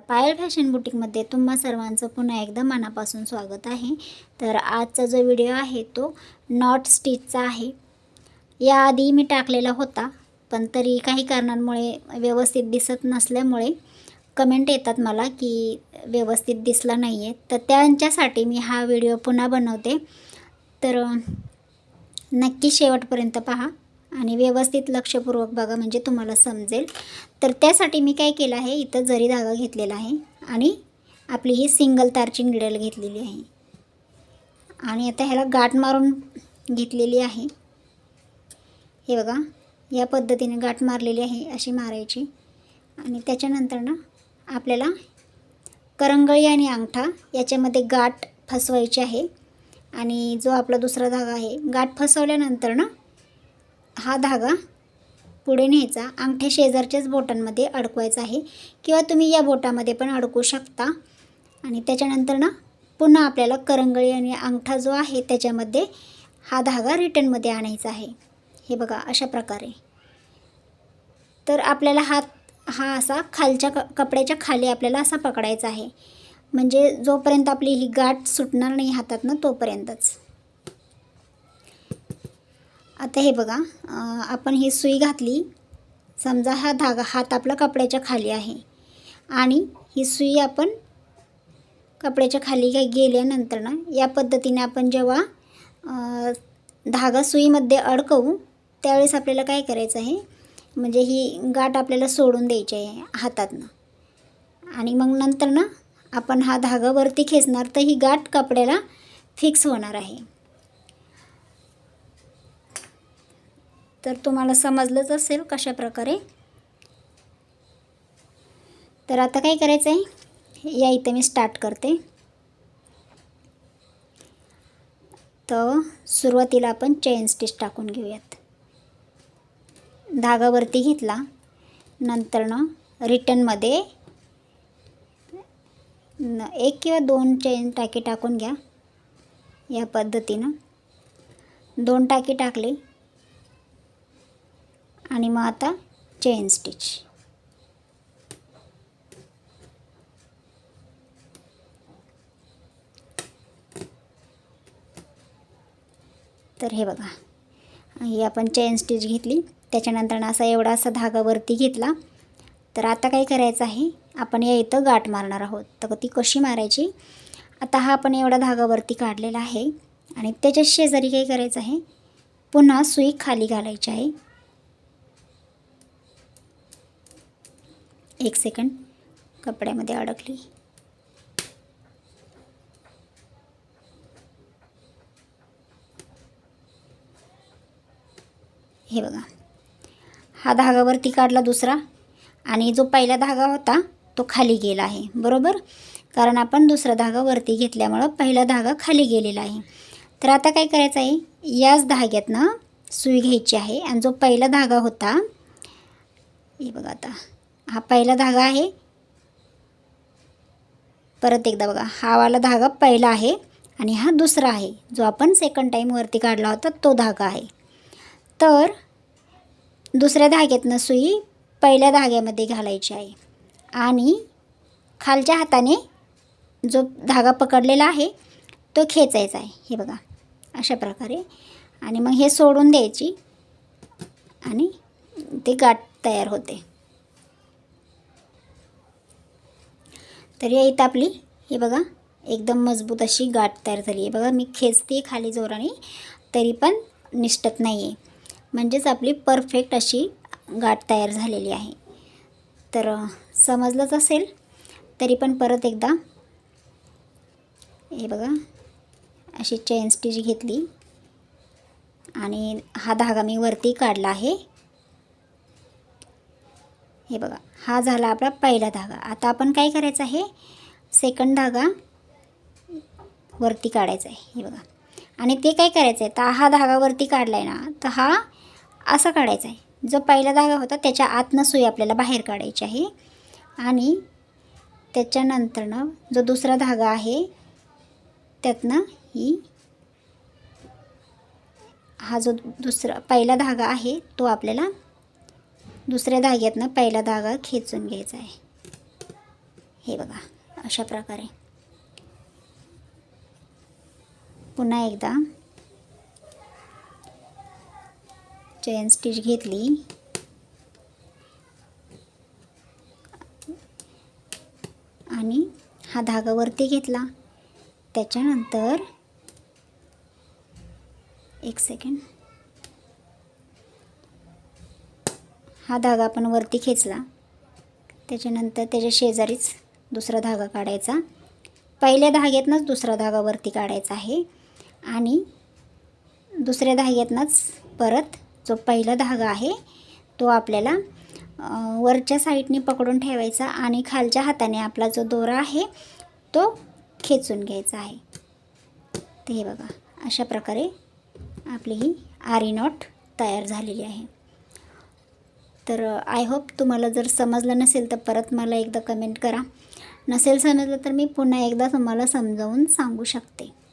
पायल fashion बुटीकमध्ये तुम्हा सर्वांचं पुन्हा एकदा मनापासून स्वागत आहे. तर आजचा जो व्हिडिओ आहे तो नॉट स्टिचचा आहे. याआधी मी टाकलेला होता पण तरी काही कारणांमुळे व्यवस्थित दिसत नसल्यामुळे कमेंट येतात मला की व्यवस्थित दिसला नाही आहे तर त्यांच्यासाठी मी हा व्हिडिओ पुन्हा बनवते. तर नक्की शेवटपर्यंत पहा. आणि व्यवस्थित लक्षपूर्वक बघा म्हणजे तुम्हाला समजेल. तर त्यासाठी मी काय केलं आहे इथं जरी धागा घेतलेला आहे आणि आपली ही सिंगल तारची निडल घेतलेली आहे. आणि आता ह्याला गाठ मारून घेतलेली आहे. हे बघा या पद्धतीने गाठ मारलेली आहे अशी मारायची. आणि त्याच्यानंतर ना आपल्याला करंगळी आणि अंगठा याच्यामध्ये गाठ फसवायची आहे. आणि जो आपला दुसरा धागा आहे गाठ फसवल्यानंतर ना हा धागा पुढे न्यायचा. अंगठ्या शेजारच्याच बोटांमध्ये अडकवायचा आहे किंवा तुम्ही या बोटामध्ये पण अडकू शकता. आणि त्याच्यानंतर ना पुन्हा आपल्याला करंगळी आणि अंगठा जो आहे त्याच्यामध्ये हा धागा रिटर्नमध्ये आणायचा आहे. हे बघा अशा प्रकारे. तर आपल्याला हात हा असा खालच्या क कपड्याच्या खाली आपल्याला असा पकडायचा आहे. म्हणजे जोपर्यंत आपली ही गाठ सुटणार नाही हातात ना तोपर्यंतच. आता हे बघा आपण ही सुई घातली. समजा हा धागा हात आपला कपड्याच्या खाली आहे. आणि ही सुई आपण कपड्याच्या खाली गे- गेल्यानंतर ना या पद्धतीने आपण जेव्हा धागा सुईमध्ये अडकवू त्यावेळेस आपल्याला काय करायचं आहे? म्हणजे ही गाठ आपल्याला सोडून द्यायची आहे हातातनं. आणि मग नंतर ना आपण हा धागा वरती खेचणार तर ही गाठ कपड्याला फिक्स होणार आहे. तर तुम्हाला समजलंच असेल कशा प्रकारे तर आता काय करायचं आहे? या इथं मी स्टार्ट करते. तर सुरुवातीला आपण चेन स्टिच टाकून घेऊयात. धागावरती घेतला. नंतरनं रिटर्नमध्ये न एक किंवा दोन चेन टाके टाकून घ्या. या पद्धतीनं. दोन टाके टाकले. आणि मग आता चेन स्टिच तर हे बघा. ही आपण चेन स्टिच घेतली. त्याच्यानंतर असा एवढा असा धागा वरती घेतला. तर आता काय करायचं आहे? आपण या इथं गाठ मारणार आहोत. तर ती कशी मारायची? आता हा आपण एवढा धागा वरती काढलेला आहे. आणि त्याच्या शेजारी काय करायचं आहे? पुन्हा सुई खाली घालायची आहे. एक सेकंड. कपड्यामध्ये अडकली. हे बघा. हा धागा वरती काढला दुसरा आणि जो पहिला धागा होता तो खाली गेला आहे. बरोबर? कारण आपण दुसरा धागा वरती घेतल्यामुळं पहिला धागा खाली गेलेला आहे. तर आता काय करायचं आहे? याच धाग्यातनं सुई घ्यायची आहे आणि जो पहिला धागा होता हे बघा आता. हा पहिला धागा आहे. परत एकदा बघा हा वाला धागा पहिला आहे आणि हा दुसरा आहे. जो आपण सेकंड टाईम वरती काढला होता तो धागा आहे. तर दुसऱ्या धाग्यातनं सुई पहिल्या धाग्यामध्ये घालायची आहे. आणि खालच्या हाताने जो धागा पकडलेला आहे तो खेचायचा आहे. हे बघा अशा प्रकारे. आणि मग हे सोडून द्यायची आणि ते गाठ तयार होते. तर या इथं आपली. हे बघा एकदम मजबूत अशी गाठ तयार झाली आहे. बघा मी खेचते खाली जोराने तरी पण निष्ठत नाही आहे म्हणजेच आपली परफेक्ट अशी गाठ तयार झालेली आहे. तर समजलंच असेल तरी पण परत एकदा हे बघा अशी चेन स्टिच घेतली. आणि हा धागा मी वरती काढला आहे. हे बघा हा झाला आपला पहिला धागा. आता आपण काय करायचं आहे? सेकंड धागा वरती काढायचा आहे. हे बघा. आणि ते काय करायचं आहे तर हा धागा वरती काढला आहे ना तर हा असा काढायचा आहे. जो पहिला धागा होता त्याच्या आतनं सुई आपल्याला बाहेर काढायची आहे. आणि त्याच्यानंतरनं जो दुसरा धागा आहे त्यातनं ही हा जो दुसरा पहिला धागा आहे तो आपल्याला दुसऱ्या धाग्यातनं पहिला धागा खेचून घ्यायचा आहे. हे बघा अशा प्रकारे. पुन्हा एकदा चैन स्टिच घेतली. आणि हा धागा वरती घेतला. त्याच्यानंतर एक सेकंड हा धागा आपण वरती खेचला. त्याच्यानंतर त्याच्या शेजारीच दुसरा धागा काढायचा. पहिल्या धाग्यातनंच दुसरा धागा वरती काढायचा आहे. आणि दुसऱ्या धाग्यातनंच परत जो पहिला धागा आहे तो आपल्याला वरच्या साईडने पकडून ठेवायचा आणि खालच्या हाताने आपला जो दोरा आहे तो खेचून घ्यायचा आहे. ते हे बघा अशा प्रकारे आपली ही आरी नॉट तयार झालेली आहे. तर आय होप तुम्हाला जर समजलं नसेल तर परत मला एकदा कमेंट करा. नसेल समजलं तर मी पुन्हा एकदा तुम्हाला समजावून सांगू शकते.